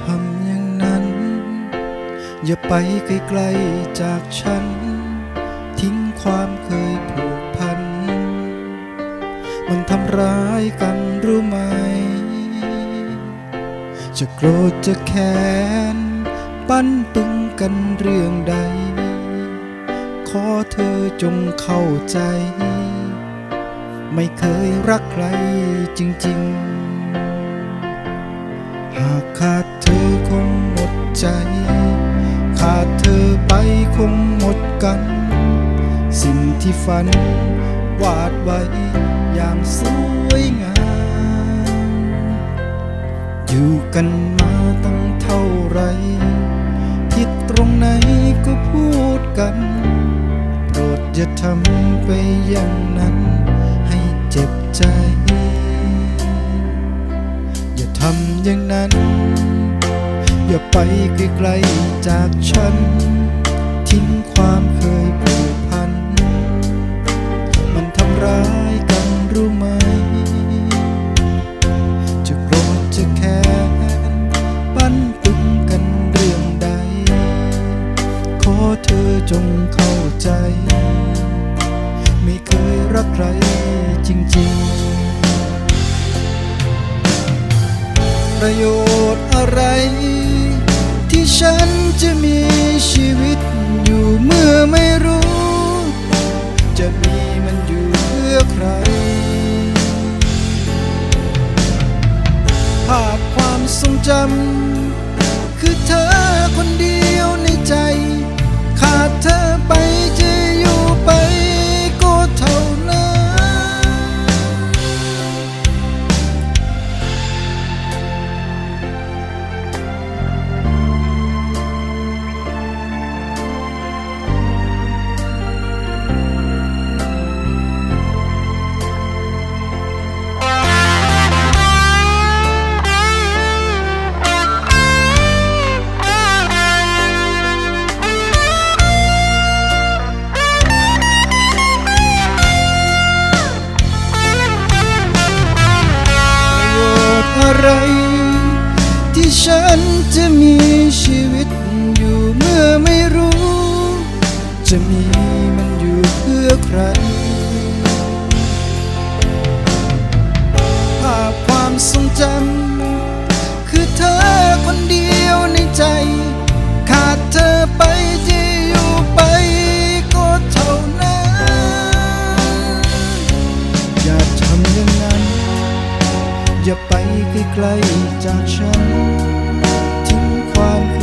ทำอย่างนั้น อย่าไปไกลๆจากฉัน ทิ้งความเคยผูกพัน มันทำร้ายกันรู้ไหม จะโกรธจะแค้น ปั้นปึงกันเรื่องใด ขอเธอจงเข้าใจ ไม่เคยรักใครจริง ๆ หากขาด งหมดกัน สิ่งที่ฝัน วาดไว้อย่างสวยงาม อยู่กันมาตั้งเท่าไรผิดตรงไหนก็พูดกัน โปรดอย่าทำไปอย่างนั้น ให้เจ็บใจ อย่าทำอย่างนั้น อย่าไปไกลๆจากฉัน ทิ้งความเคยผูกพัน มันทำร้ายกันรู้ไหม จะโกรธจะแค้นปั้นปึงกันเรื่องใด ขอเธอจงเข้าใจ ไม่เคยรักใครจริง ๆ ประโยชน์อะไรที่ฉันจะมีชีวิต เมื่อไม่รู้ ไร ที่ฉันจะมีชีวิตอยู่เมื่อไม่รู้ จะมีมันอยู่เพื่อใคร ภาพความทรงจำ อย่าไปไกลๆจากฉันทิ้งความ